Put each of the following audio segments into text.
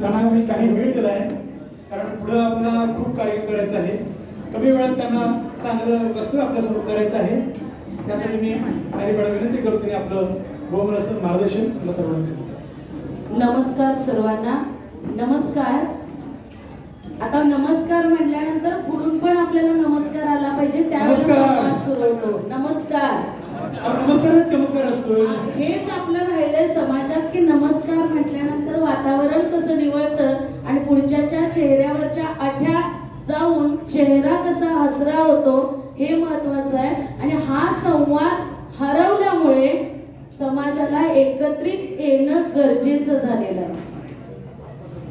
त्यांना मी काही वेळ दिला आहे कारण पुढं आपल्याला खूप कार्य करायचं आहे कमी वेळात त्यांना चांगलं वक्तव्य आपल्यासमोर करायचं आहे. त्यासाठी मी आई वेळा विनंती करतो की आपलं बहुमन असं मार्गदर्शन मला सर्वांना नमस्कार सर्वांना. नमस्कार. आता नमस्कार म्हटल्यानंतर पुढून पण आपल्याला नमस्कार आला पाहिजे त्यावेळेस नमस्कार. संवाद सुरू होतो. नमस्कार. अहो, नमस्कार हा चमत्कार असतोय. हेच आपलं राहिलंय समाजात की नमस्कार म्हटल्यानंतर वातावरण कसं निवळतं आणि पुढच्याच्या चेहऱ्यावरच्या आठ्या जाऊन चेहरा कसा हसरा होतो हे महत्वाचं आहे. आणि हा संवाद हरवल्यामुळे समाजाला एकत्रित येणं गरजेचं झालेलं आहे.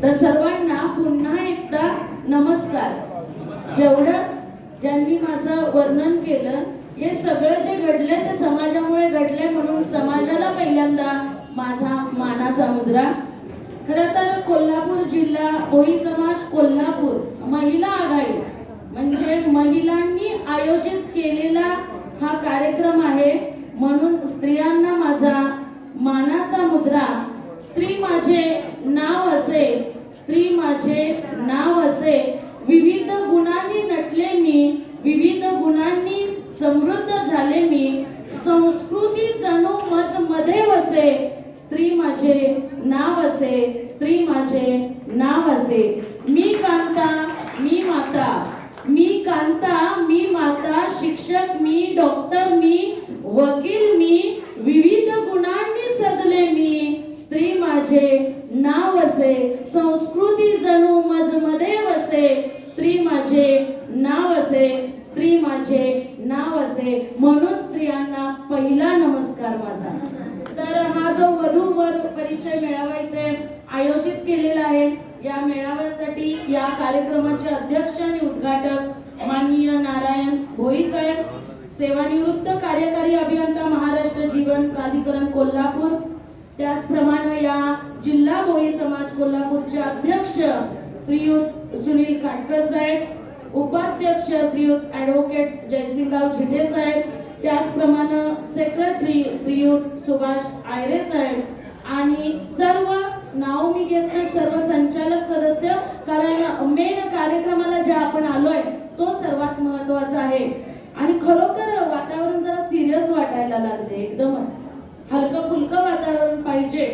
तर सर्वांना पुन्हा एकदा नमस्कार. जेवढं ज्यांनी माझं वर्णन केलं हे सगळं जे घडलंय ते समाजामुळे घडलंय म्हणून समाजाला पहिल्यांदा माझा मानाचा मुजरा खरं तर कोल्हापूर जिल्हा भोई समाज कोल्हापूर महिला आघाडी म्हणजे महिलांनी आयोजित केलेला हा कार्यक्रम आहे. म्हणून स्त्रियांना माझा मानाचा मुजरा. स्त्री माझे नाव असे स्त्री माझे नाव असे संस्कृती जणू मजमध्ये वसे स्त्री माझे नाव असे स्त्री माझे नाव असे मी कांता मी माता मी कांता मी माता शिक्षक मी डॉक्टर मी वकील मी विविध गुणांनी सजले मी स्त्री माझे नाव असे संस्कृती जणू मजमध्ये वसे स्त्री माझे नाव असे स्त्री माझे नाव असे म्हणून स्त्रियांना पहिला नमस्कार माझा तर हा जो वधू वर परिचय मेळावा इथे आयोजित केलेला आहे. या मेळाव्यासाठी या कार्यक्रमाचे अध्यक्ष आणि उद्घाटक माननीय नारायण भोई साहेब सेवानिवृत्त कार्यकारी अभियंता महाराष्ट्र जीवन प्राधिकरण कोल्हापूर त्याचप्रमाणे या जिल्हा भोई समाज कोल्हापूरचे अध्यक्ष श्रीयुत सुनील काटकर साहेब उपाध्यक्ष श्रीयुत ॲडव्होकेट जयसिंगराव झिटे साहेब त्याचप्रमाणे सेक्रेटरी श्रीयुत सुभाष आयरे साहेब आणि सर्व नाव मी घेत नाही सर्व संचालक सदस्य कारण मेन कार्यक्रमाला जे आपण आलोय तो सर्वात महत्त्वाचा आहे. आणि खरोखर वातावरण जरा सिरियस वाटायला लागले एकदमच. हलकं फुलकं वातावरण पाहिजे.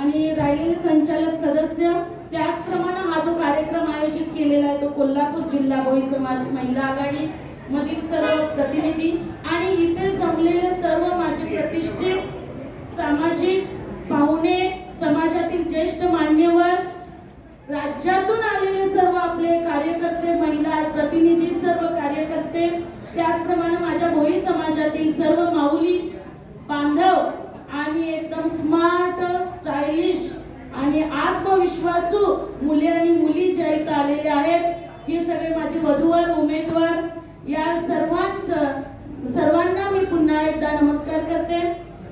आणि राहिले संचालक सदस्य त्याचप्रमाणे हा जो कार्यक्रम आयोजित केलेला आहे तो कोल्हापूर जिल्हा भोई समाज महिला आघाडी मधील सर्व प्रतिनिधी आणि इथे जमलेले सर्व माझे प्रतिष्ठित सामाजिक पाहुणे समाजातील ज्येष्ठ मान्यवर राज्यातून आलेले सर्व आपले कार्यकर्ते महिला प्रतिनिधी सर्व कार्यकर्ते त्याचप्रमाणे माझ्या भोई समाजातील सर्व माऊली बांधव आणि एकदम स्मार्ट स्टायलिश आणि आत्मविश्वासू मुले आणि मुली ज्या इथं आलेले आहेत हे सगळे माझे वधूवर उमेदवार या सर्वांचं सर्वांना मी पुन्हा एकदा नमस्कार करते.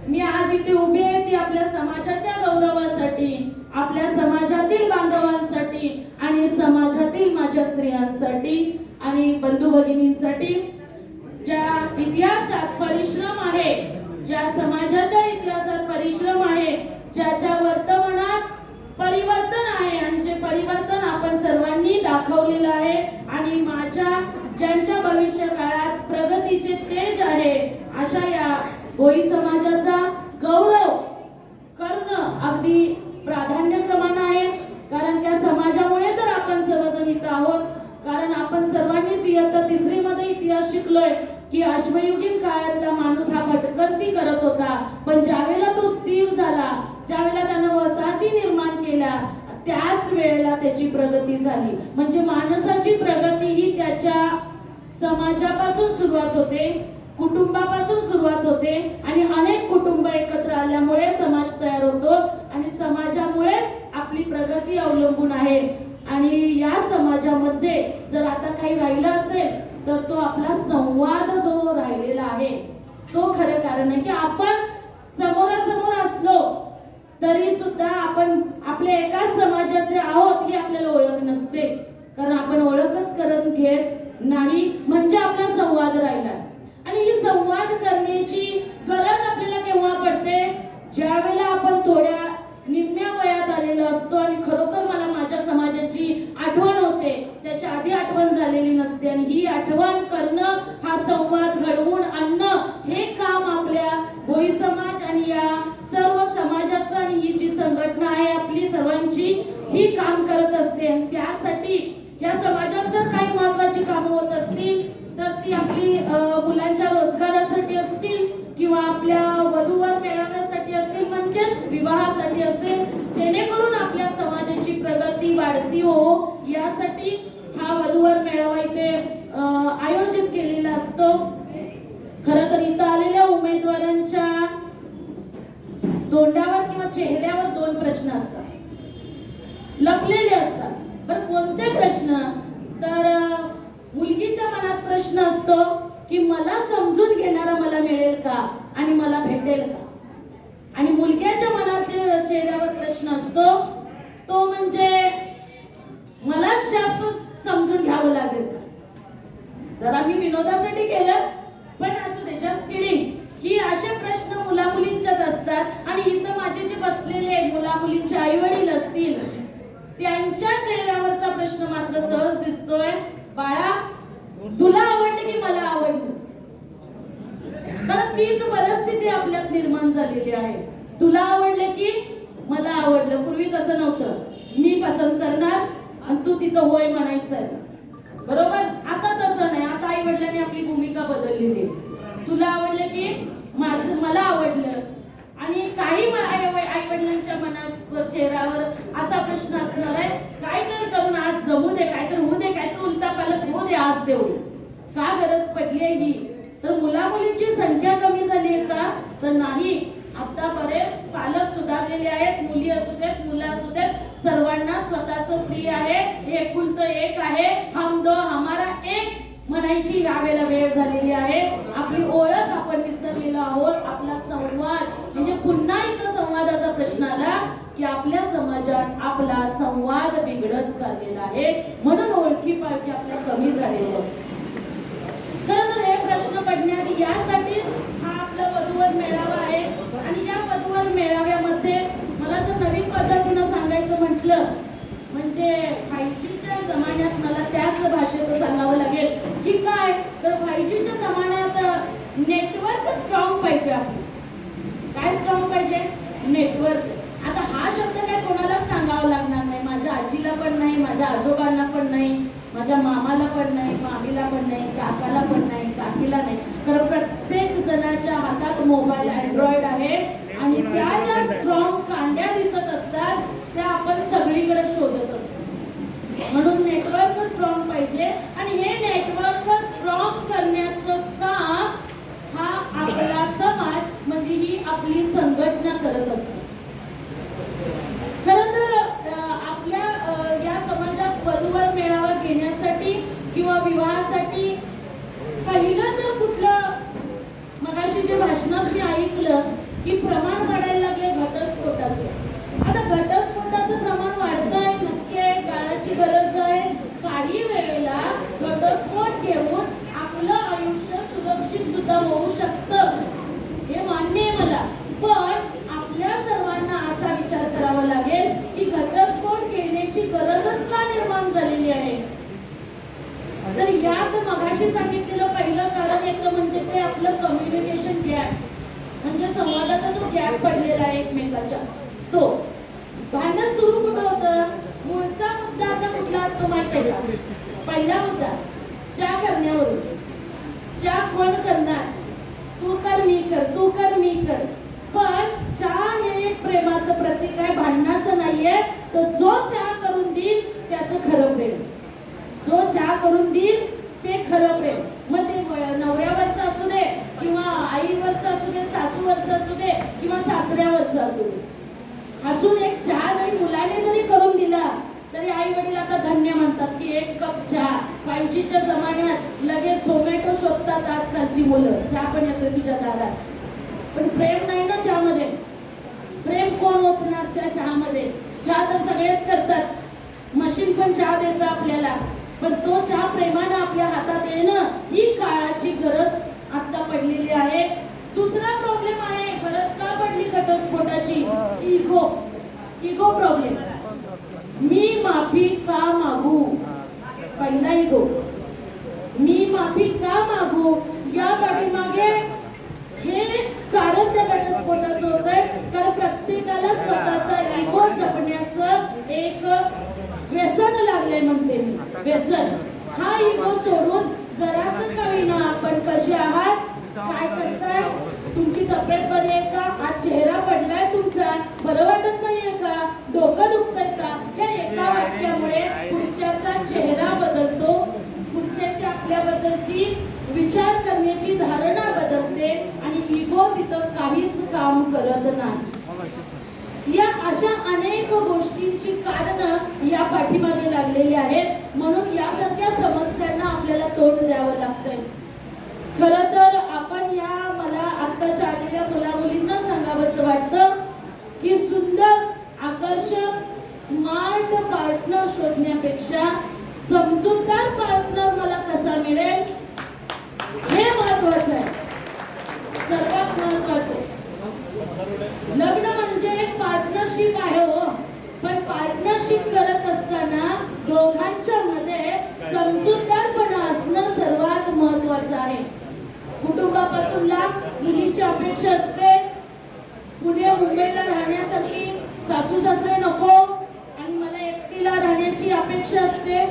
मी आज इथे उभी आहे ती आपल्या समाजाच्या गौरवासाठी आपल्या समाजातील बांधवांसाठी आणि समाजातील माझ्या स्त्रियांसाठी आणि बंधू भगिनींसाठी ज्या इतिहासात परिश्रम आहे ज्या समाजाच्या इतिहासात परिश्रम आहे ज्याच्या वर्तमानात परिवर्तन आहे आणि जे परिवर्तन आपण सर्वांनी दाखवलेलं आहे आणि माझ्या ज्यांच्या भविष्य काळात प्रगतीचे तेज आहे अशा या होई समाजाचा गौरव करणं अगदी प्राधान्यक्रमानं आहे. कारण त्या समाजामुळे तर आपण सर्वजण इथं आहोत. कारण आपण सर्वांनीच इयत्ता तिसरीमध्ये इतिहास शिकलोय की अश्मयुगीन काळातला माणूस हा भटकंती करत होता. पण ज्यावेळेला तो स्थिर झाला ज्यावेळेला त्यानं वसाहती निर्माण केल्या त्याच वेळेला त्याची प्रगती झाली. म्हणजे माणसाची प्रगती ही त्याच्या समाजापासून सुरुवात होते. कुटुंबा सुरुवात होते आणि अनेक कुटुंब एकत्र आल्यामुळे समाज तयार होतो आणि समाजामुळेच आपली प्रगती अवलंबून आहे. आणि या समाजामध्ये जर आता काही राहिलं असेल तर तो आपला संवाद जो राहिलेला आहे तो खरं कारण आहे की आपण समोरासमोर असलो तरी सुद्धा आपण आपल्या एकाच समाजाचे आहोत ही आपल्याला ओळख नसते. कारण आपण ओळखच करत घेत नाही म्हणजे आपला संवाद राहिला. आणि ही संवाद करण्याची गरज आपल्याला केव्हा पडते? ज्यावेळेला आपण थोड्या निम्म्या वयात आलेलो असतो आणि खरोखर मला माझ्या समाजाची आठवण होते त्याच्या आधी आठवण झालेली नसते आणि ही आठवण करणं हा संवाद घडवून आणणं हे काम आपल्या भोई समाज आणि या सर्व समाजाचं आणि ही जी संघटना आहे आपली सर्वांची ही काम करत असते. आणि त्यासाठी या समाजात जर काही महत्वाची कामं होत असतील तर ती आपली मुलांच्या रोजगारासाठी असतील किंवा आपल्या वधूवर मेळाव्यासाठी असतील म्हणजेच विवाहासाठी असेल जेणेकरून आपल्या समाजाची प्रगती वाढती हो यासाठी हा वधूवर मेळावा इथे आयोजित केलेला असतो. खरं तर इथं आलेल्या उमेदवारांच्या तोंडावर किंवा चेहऱ्यावर दोन प्रश्न असतात. लपलेले असतात. बरं कोणते प्रश्न? तर मुलगीच्या मनात प्रश्न असतो की मला समजून घेणारा मला मिळेल का आणि मला भेटेल का? आणि मुलग्याच्या मनाच्या चेहऱ्यावर प्रश्न असतो तो म्हणजे मलाच जास्त समजून घ्यावं लागेल का? जरा मी विनोदासाठी केलं पण असू दे जस्ट किडिंग की असे प्रश्न मुला मुलींच्यात असतात आणि इथं माझे जे बसलेले मुला मुलींचे आई वडील असतील त्यांच्या चेहऱ्यावरचा प्रश्न मात्र सहज दिसतोय. बाळा तुला आवडले की मला आवडलं तर तीच परिस्थिती आपल्यात निर्माण झालेली आहे. तुला आवडलं की मला आवडलं. पूर्वी तसं नव्हतं. मी पसंत करणार आणि तू तिथं होय म्हणायचंस बरोबर? आता तसं नाही. आता आई वडिलांनी आपली भूमिका बदललेली आहे. तुला आवडलं की माझं मला आवडलं. आणि काही आई वडिलांच्या मनात चेहऱ्यावर असा प्रश्न असणार आहे काय तर करून आज जमू दे काय तर होऊ दे काय तर उलटा पालक होऊ दे आज तेवढी का गरज पडली आहे ही? तर मुला मुलींची संख्या कमी झाली आहे का? तर नाही. आता बरेच पालक सुधारलेले आहेत मुली असू देत मुलं असू देत सर्वांना स्वतःचं प्रिय आहे एकुलत एक आहे हम दो हमारा एक म्हणायची यावेळेला वेळ झालेली आहे. आपली ओळख आपण विसरलेलो आहोत. आपला संवाद म्हणजे पुन्हा इथं संवादाचा प्रश्न आला की आपल्या समाजात आपला संवाद बिघडत चाललेला आहे. म्हणून ओळखी पाळखी आपल्या कमी झालेल्या आहेत. खरं तर हे प्रश्न पडण्याआधी यासाठी हा आपला वधूवर मेळावा आहे. आणि या वधूवर मेळाव्यामध्ये मला जर नवीन पद्धतीनं सांगायचं म्हटलं म्हणजे फायजीच्या जमान्यात मला त्याच भाषेत सांगावं लागेल की काय तर फायजीच्या जमान्यात नेटवर्क स्ट्रॉंग पाहिजे आपलं काय स्ट्रॉंग पाहिजे? नेटवर्क आता हा शब्द काय कोणालाच सांगावा लागणार नाही? माझ्या आजीला पण नाही माझ्या आजोबांना पण नाही माझ्या मामाला पण नाही मामीला पण नाही काकाला पण नाही काकीला नाही. कारण प्रत्येक जणाच्या हातात मोबाईल अँड्रॉइड आहे. आणि त्या ज्या स्ट्रॉंग दुसरा प्रॉब्लेम आहे गरज का पडली घटस्फोटाची? इगो इगो प्रॉब्लेम मी माफी का मागू? पहिला इगो मी माफी का मागू? या पाठीमागे हे कारण त्या घटस्फोटाचं होतंय कारण प्रत्येकाला स्वतःचा इगो जपण्याचं एक व्यसन लागलंय म्हणते मी. व्यसन. हा इगो सोडून जरासं कवी ना आपण कसे आहात? काय करताय? तुमची तब्येत बरी आहे का? आज चेहरा पडलाय तुमचा. बरं वाटत नाहीये का? डोकं दुखतंय का? हे एका वाक्यामुळे पुढच्याचा चेहरा बदलतो. पुढच्याची आपल्याबद्दलची विचार करण्याची धारणा बदलते आणि इगो तिथं काहीच काम करत नाही. या अशा अनेक गोष्टींची कारण या पाठीमागे लागलेली आहेत. म्हणून यासारख्या समस्यांना आपल्याला तोंड द्यावं लागतंय. खर तर आपण या मला आत्ताच्या आलेल्या मुला मुलींना सांगावंसं वाटतं की सुंदर आकर्षक स्मार्ट पार्टनर शोधण्यापेक्षा समजूतदार पार्टनर मला कसा मिळेल हे महत्वाचं आहे सर्वात महत्वाचं लग्न म्हणजे एक पार्टनरशिप आहे हो. पण पार्टनरशिप करत असताना दोघांच्या मध्ये समजूतदारपणा असणं सर्वात महत्वाचं आहे. कुटुंबापासून लाभ मुलीची अपेक्षा असते. पुणे मुंबईला राहण्यासाठी सासू सासरे नको आणि मला एकटीला राहण्याची अपेक्षा असते.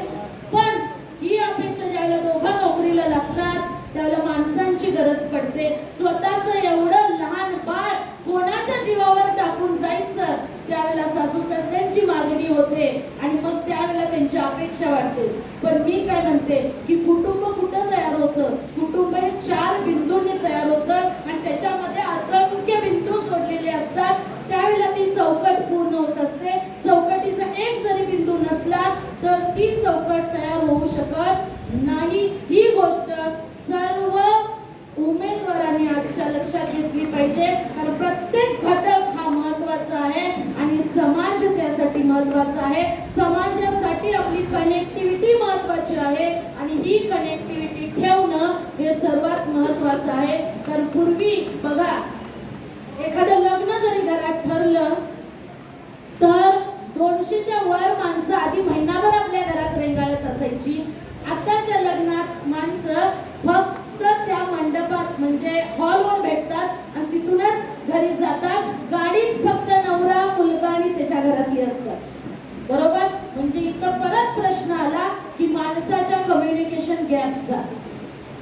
पण ही अपेक्षा ज्याला दोघा नोकरीला लागतात त्याला माणसांची गरज पडते. स्वतःच एवढं लहान बाळ कोणाच्या जीवावर टाकून जायचं त्यावेळेला सासू सासऱ्यांची मागणी होते आणि मग त्यावेळेला त्यांची अपेक्षा वाढते. पण मी काय म्हणते की कुटुंब कुठं तयार होतं कुटुंब हे चार बिंदूंनी तयार होतं आणि त्याच्यामध्ये असंख्य बिंदू जोडलेले असतात त्यावेळेला ती चौकट पूर्ण होत असते चौकटीचा एक जरी बिंदू नसला तर ती चौकट तयार होऊ शकत नाही ही गोष्ट सर्व उमेदवारांनी आजच्या लक्षात घेतली पाहिजे कारण प्रत्येक घटक हा महत्त्वाचा आहे आणि समाज त्यासाठी महत्त्वाचा आहे समाजासाठी आपली कनेक्टिव्हिटी महत्वाची आहे आणि ही कनेक्टिव्हिटी ठेवणं हे सर्वात महत्वाचं आहे कारण पूर्वी बघा एखादं लग्न जरी घरात ठरलं तर दोनशेच्या वर आधी महिनाभर आपल्या घरात रेंगाळत असायची. आताच्या लग्नात माणसं फक्त त्या मंडपात म्हणजे हॉलवर भेटतात आणि तिथूनच घरी जातात. गाडीत फक्त नवरा मुलगा आणि त्याच्या घरातली असतात. बरोबर? म्हणजे इथं परत प्रश्न आला की माणसाच्या कम्युनिकेशन गॅपचा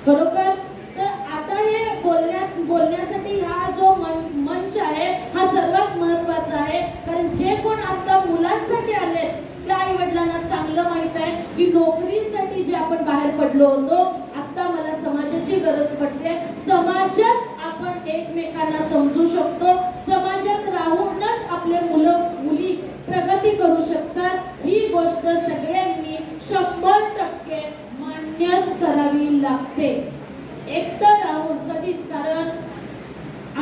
खरोखर तर आता हे बोलण्यात बोलण्यासाठी हा जो मन मंच आहे हा सर्वात महत्त्वाचा आहे कारण जे कोण आता मुलांसाठी आले त्या आई वडिलांना चांगलं माहीत आहे की नोकरीसाठी जे आपण बाहेर पडलो होतो. आता मला समाजाची गरज पडते. समाजात आपण एकमेकांना समजू शकतो. समाजात राहूनच आपले मुलं मुली प्रगती करू शकतात. ही गोष्ट सगळ्यांनी शंभर टक्के मान्यच करावी लागते एकटं राहून कधीच कारण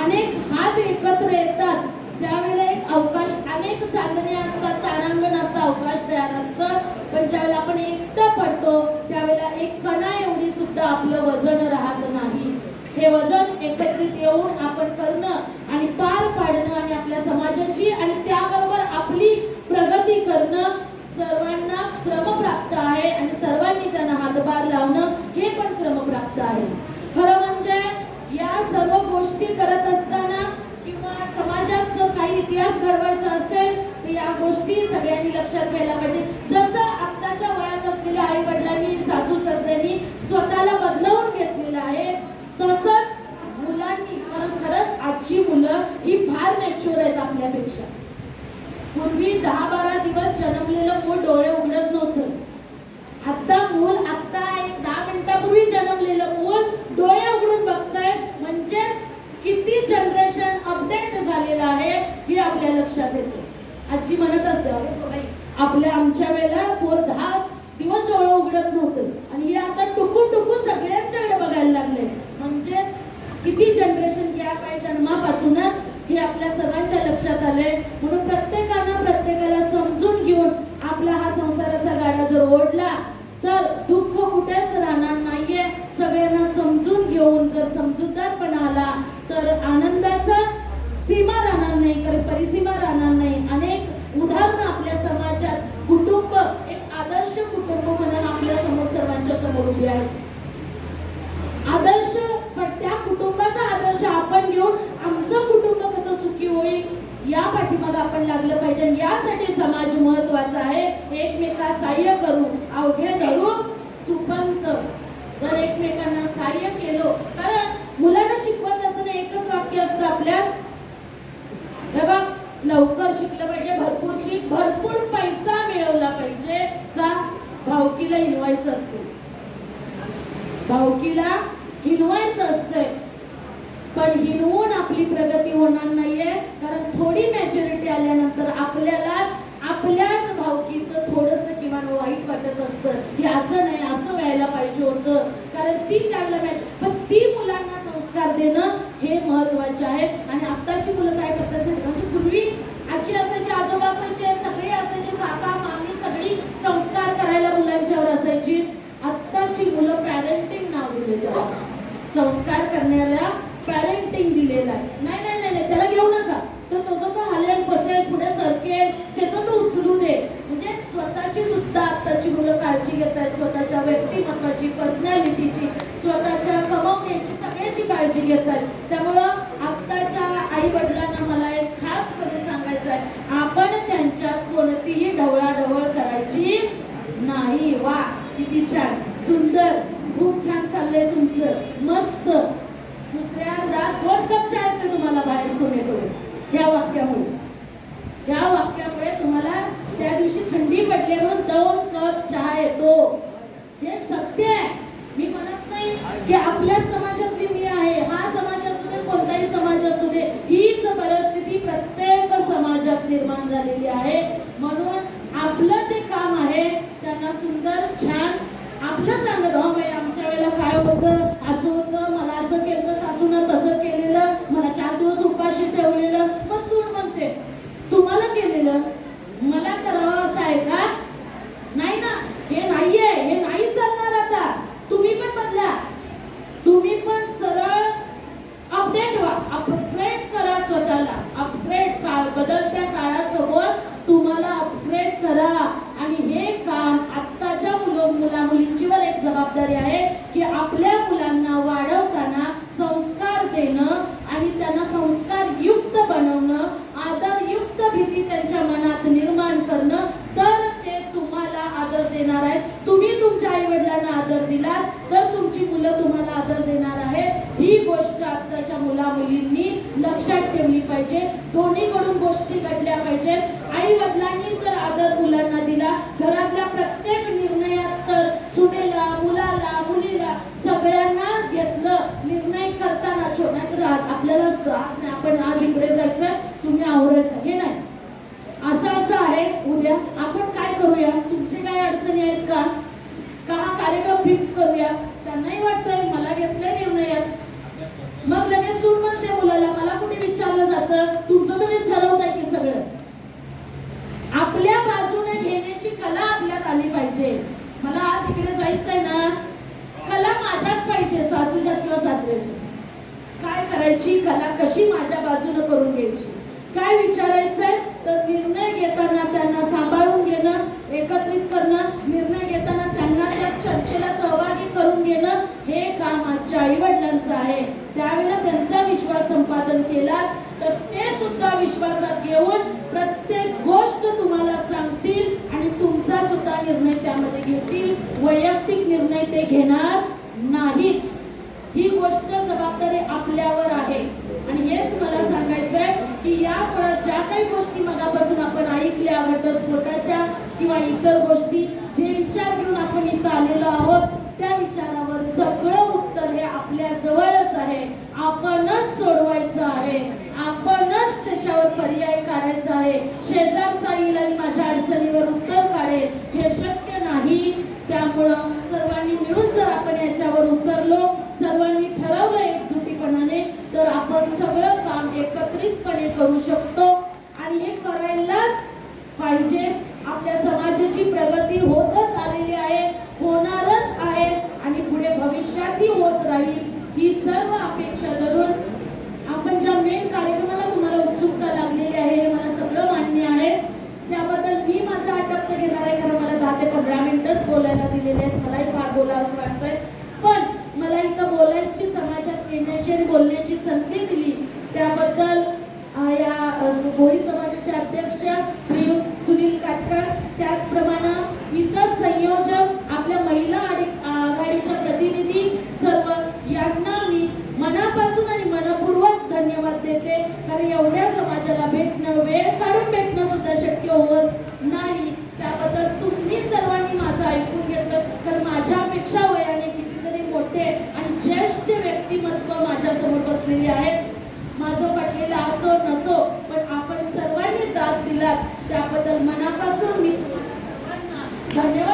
अनेक हात एकत्र येतात त्यावेळेला एक अवकाश अनेक चांदणे असतात तारांगण असतं अवकाश तयार असतं पण ज्यावेळेला आपण एकटं पडतो त्यावेळेला एक कणा एवढी सुद्धा आपलं वजन राहत नाही. हे वजन एकत्रित येऊन आपण करणं आणि पार पाडणं आणि आपल्या समाजाची आणि त्याबरोबर आपली प्रगती करणं सर्वांना क्रमप्राप्त आहे आणि सर्वांनी त्यांना हातभार लावणं हे पण क्रमप्राप्त आहे खरं म्हणजे या सर्व गोष्टी करत असताना किंवा समाजात जर काही इतिहास घडवायचा असेल तर या गोष्टी सगळ्यांनी लक्षात घ्यायला पाहिजे जसं आत्ताच्या वयात असलेल्या आई वडिलांनी सासू सासऱ्यांनी स्वतःला बदलवून घेतलेलं आहे तसंच मुलांनी कारण खरंच आजची मुलं ही फार मॅच्युअर आहेत आपल्यापेक्षा पूर्वी दहा बारा दिवस जन्मलेलं मूल डोळे उघडत नव्हतं आता मूल आता एक दहा मिनिटापूर्वी जन्मलेलं मूल डोळे उघडून बघतंय म्हणजेच किती जनरेशन अपडेट झालेलं आहे आपल्या लक्षात येते. आजी म्हणत असते "अरे आपल्या आमच्या वेळेला पोर दहा दिवस डोळं उघडत नव्हतं आणि हे आता टुकू टुकू सगळ्यांच्याकडे बघायला लागले म्हणजेच किती जनरेशन गॅप आहे जन्मापासूनच हे आपल्या सर्वांच्या लक्षात आलंय. म्हणून प्रत्येकानं प्रत्येकाला समजून घेऊन आपला हा संसाराचा गाडा जर ओढला तर दुःख कुठेच राहणार नाहीये. सगळ्यांना समजून घेऊन जर समजूतदारपणा आला तर आनंदाचा सीमा राहणार परिसीमा राहणार नाही. अनेक उदाहरणं आपल्या समाजात कुटुंब एक आदर्श कुटुंब म्हणून आपल्यासमोर सर्वांच्या समोर उभे आहे आदर्श पण त्या कुटुंबाचा आदर्श आपण घेऊन आमचं कुटुंब कसं सुखी होईल या पाठीमाग आपण लागलं पाहिजे. यासाठी समाज महत्त्वाचा आहे. एकमेका सहाय्य करू अवघे धरू सुपंत. जर एकमेकांना सहाय्य केलं कारण मुलांना शिकवत असताना एकच वाक्य असतं आपल्या हे बघ लवकर शिकलं पाहिजे भरपूर शिक भरपूर पैसा मिळवला पाहिजे का? भावकीला हिनवायचं असते. भावकीला हिनवायचं असतंय पण हिनवून आपली प्रगती होणार नाहीये कारण थोडी मॅच्युरिटी आल्यानंतर आपल्या आपल्याच भावकीचं थोडस किमान वाईट वाटत असतं की असं नाही असं व्हायला पाहिजे होतं कारण ती त्यावेळेला मॅच पण ती मुलांना संस्कार देणं हे महत्त्वाचे आहे आणि आत्ताची मुलं काय करतात माहिती का? म्हणजे पूर्वी आजी असायची आजोबा असायचे सगळे असायचे काका मामी सगळी संस्कार करायला मुलांच्यावर असायची आत्ताची मुलं पॅरेंटिंग नाव दिले त्याला संस्कार करण्याला पॅरेंटिंग दिलेलं आहे नाही नाही नाही नाही, त्याला घेऊ नका तर त्याचा तो हलेल बसेल पुढे सरकेल त्याचं तो उचलू दे म्हणजे स्वतःची सुद्धा आत्ताची मुलं काळजी घेत आहेत स्वतःच्या व्यक्तिमत्वाची पर्सनॅलिटीची स्वतःच्या कमवण्याची सगळ्याची काळजी घेत आहेत. त्यामुळं आत्ताच्या आई वडिलांना मला एक खास करून सांगायचं आहे. आपण त्यांच्यात कोणतीही ढवळाढवळ करायची नाही. वा किती छान. सुंदर. खूप छान चाललंय तुमचं. मस्त. दुसऱ्यांदा दोन कप चहा येते तुम्हाला बाहेर सोनेकडून या वाक्यामुळे. या वाक्यामुळे तुम्हाला त्या दिवशी थंडी पडली म्हणून दोन कप चहा येतो. हे सत्य आहे. मी म्हणत नाही की आपल्या समाजातली मी आहे हा समाज असू दे कोणताही समाज असू दे हीच परिस्थिती प्रत्येक समाजात निर्माण झालेली आहे. म्हणून आपलं जे काम आहे त्यांना सुंदर छान आपलं सांगत हो आमच्या वेळेला काय होतं असं होतं मला असं केलं तर सासूनं तसं केलेलं मला चार दिवस उपाशी ठेवलेलं मग सून म्हणते तुम्हाला केलेलं मला करावं असं आहे का नाही ना हे नाहीये हे नाही चालणार आता तुम्ही पण बदला तुम्ही पण सरळ अपडेट व्हा अपग्रेड करा स्वतःला अपग्रेड काळ बदलत्या काळासोबत तुम्हाला अपग्रेड करा आणि हे काम आत्ताच्या मुलं मुला मुलींचीवर एक जबाबदारी आहे की आपल्या मुलांना वाढवताना संस्कार देणं आणि त्यांना संस्कार युक्त बनवणं आदरयुक्त भीती त्यांच्या मनात निर्माण करणं तर ते तुम्हाला आदर देणार आहेत तुम्ही तुमच्या आई वडिलांना आदर दिलात तर तुमची मुलं तुम्हाला आदर देणार आहेत ही गोष्ट आत्ताच्या मुला मुलींनी लक्षात ठेवली पाहिजे दोन्हीकडून गोष्टी घडल्या पाहिजेत आई वडिलांनी जर आदर मुलांना दिला घरातल्या प्रत्येक निर्णयात तर सुनेला मुलाला मुलीला सगळ्यांना घेतलं निर्णय करताना छोट्या तर आपल्याला असतं आज नाही आपण आज इकडे जायचं तुम्ही आवरायचं हे नाही असं असं आहे उद्या आपण काय करूया तुमचे काय अडचणी आहेत का का हा कार्यक्रम फिक्स करूया त्यांनाही वाटतंय मला घेतलंय निर्णयात मग लगेच सून म्हणते मुलाला मला कुठे विचारलं जातं तुमचं तुम्हीच ठरवताय की सगळं. आपल्या बाजूने घेण्याची कला आपल्यात आली पाहिजे. मला आज इकडे जायचंय ना कला माझ्यात पाहिजे सासूच्यात किंवा सासऱ्याच्या काय करायची कला कशी माझ्या बाजूने करून घ्यायची? काय विचारायचंय? तर निर्णय घेताना त्यांना सांभाळून घेणं एकत्रित करणं निर्णय घेताना त्यांना त्या चर्चेला सहभागी करून घेणं हे काम आजच्या आई वडिलांचं आहे. त्यावेळेला त्यांचा विश्वास संपादन केला तर ते सुद्धा विश्वासात घेऊन प्रत्येक गोष्ट तुम्हाला सांगतील आणि तुमचा सुद्धा निर्णय त्यामध्ये घेतील. वैयक्तिक निर्णय ते घेणार नाहीत. ही गोष्ट जबाबदारी आपल्यावर आहे. आणि हेच मला सांगायचंय की यामुळे ज्या काही गोष्टी मगापासून आपण ऐकल्या घटस्फोटाच्या किंवा इतर गोष्टी जे विचार घेऊन आपण इथं आलेलो आहोत त्या विचारावर सगळं उत्तर हे आपल्या जवळच आहे. आपणच सोडवा. त्याच्यावर पर्याय काढायचा आहे शेजारचा येईल आणि माझ्या अडचणीवर उत्तर काढेल. हे शक्य नाही. त्यामुळं सर्वांनी मिळून जर आपण याच्यावर उतरलो सर्वांनी ठरवलं एकजुटीपणाने तर आपण सगळं काम एकत्रितपणे करू शकतो. आणि हे करायलाच पाहिजे. आपल्या समाजाची प्रगती होतच बोला असं वाटतंय असो पण आपण सर्वांनी दाद दिलात त्याबद्दल मनापासून मी धन्यवाद